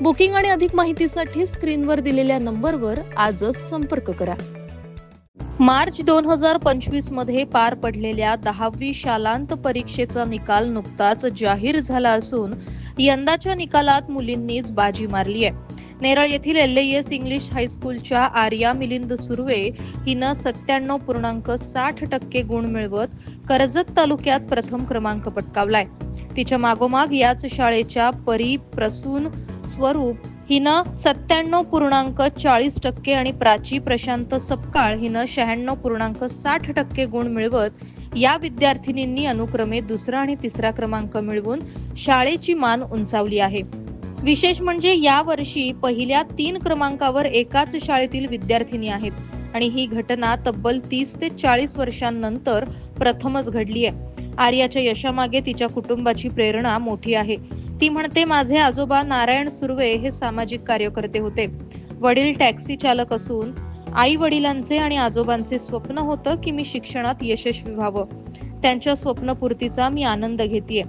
Booking आणि अधिक माहितीसाठी स्क्रीनवर दिलेल्या नंबरवर आजच संपर्क करा. मार्च दोन हजार पंचवीसमध्ये पार पडलेल्या दहावी शालांत परीक्षेचा निकाल नुकताच जाहीर झाला असून यंदाच्या निकालात मुलींनीच बाजी मारली आहे. नेरळ येथील एल एस इंग्लिश हायस्कूलच्या आर्या मिलिंद सुर्वे हिनं सत्त्याण्णव पूर्णांक साठ टक्के गुण मिळवत कर्जत तालुक्यात प्रथम क्रमांक पटकावलाय. तिच्या मागोमाग याच शाळेच्या परी प्रसून स्वरूप हिनं सत्त्याण्णव पूर्णांक चाळीस टक्के आणि प्राची प्रशांत सपकाळ हिनं शहाण्णव पूर्णांक साठ टक्के गुण मिळवत या विद्यार्थिनींनी अनुक्रमे दुसरा आणि तिसरा क्रमांक मिळवून शाळेची मान उंचावली आहे. विशेष म्हणजे या वर्षी पहिल्या तीन क्रमांकावर एकाच शाळेतील विद्यार्थिनी आहेत आणि ही घटना तब्बल तीस ते चाळीस वर्षांनंतर प्रथमच घडली आहे आर्याच्या यशामागे तिच्या कुटुंबाची प्रेरणा मोठी आहे. ती म्हणते माझे आजोबा नारायण सुर्वे हे सामाजिक कार्यकर्ते होते. वडील टॅक्सी चालक असून आई वडिलांचे आणि आजोबांचे स्वप्न होतं की मी शिक्षणात यशस्वी व्हावं. त्यांच्या स्वप्नपूर्तीचा मी आनंद घेतेय.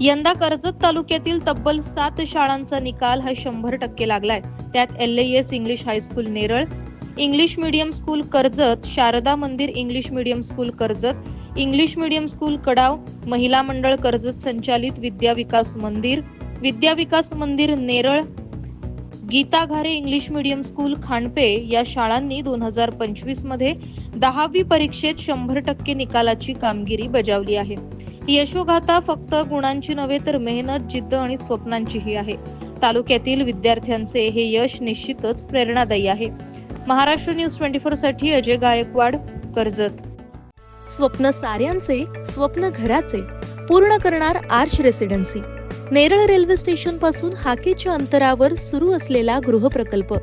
यंदा कर्जत तालुक्यातील तब्बल सात शाळांचा निकाल हा शंभर टक्के लागलाय. त्यात L S English high school Neral English medium school Karjat Sharada Mandir English medium school Karjat English medium school Kadav Mahila Mandal Karjat संचालित विद्या विकास Mandir Vidya Vikas Mandir Neral Geeta Ghare English medium school Khandpe या शाळांनी दोन हजार पंचवीसमध्ये दहावी परीक्षेत शंभर टक्के निकालाची कामगिरी बजावली आहे. यशोगाथा फक्त गुणांची नव्हे तर मेहनत जिद्द आणि स्वप्नांचीही आहे. तालुक्यातील विद्यार्थ्यांचे हे यश निश्चितच प्रेरणादायी आहे. महाराष्ट्र न्यूज ट्वेंटी फोरसाठी अजय गायकवाड कर्जत. स्वप्न साऱ्यांचे स्वप्न घराचे पूर्ण करणार आर्च रेसिडेन्सी. नेरळ रेल्वे स्टेशनपासून हाकेच्या अंतरावर सुरू असलेला गृहप्रकल्प.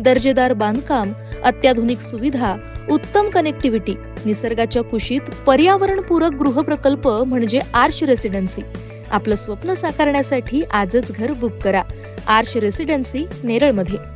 दर्जेदार बांधकाम अत्याधुनिक सुविधा उत्तम कनेक्टिव्हिटी निसर्गाच्या कुशीत पर्यावरणपूरक गृहप्रकल्प म्हणजे आर्च रेसिडेन्सी. आपलं स्वप्न साकारण्यासाठी आजच घर बुक करा. Arch residency नेरळमध्ये.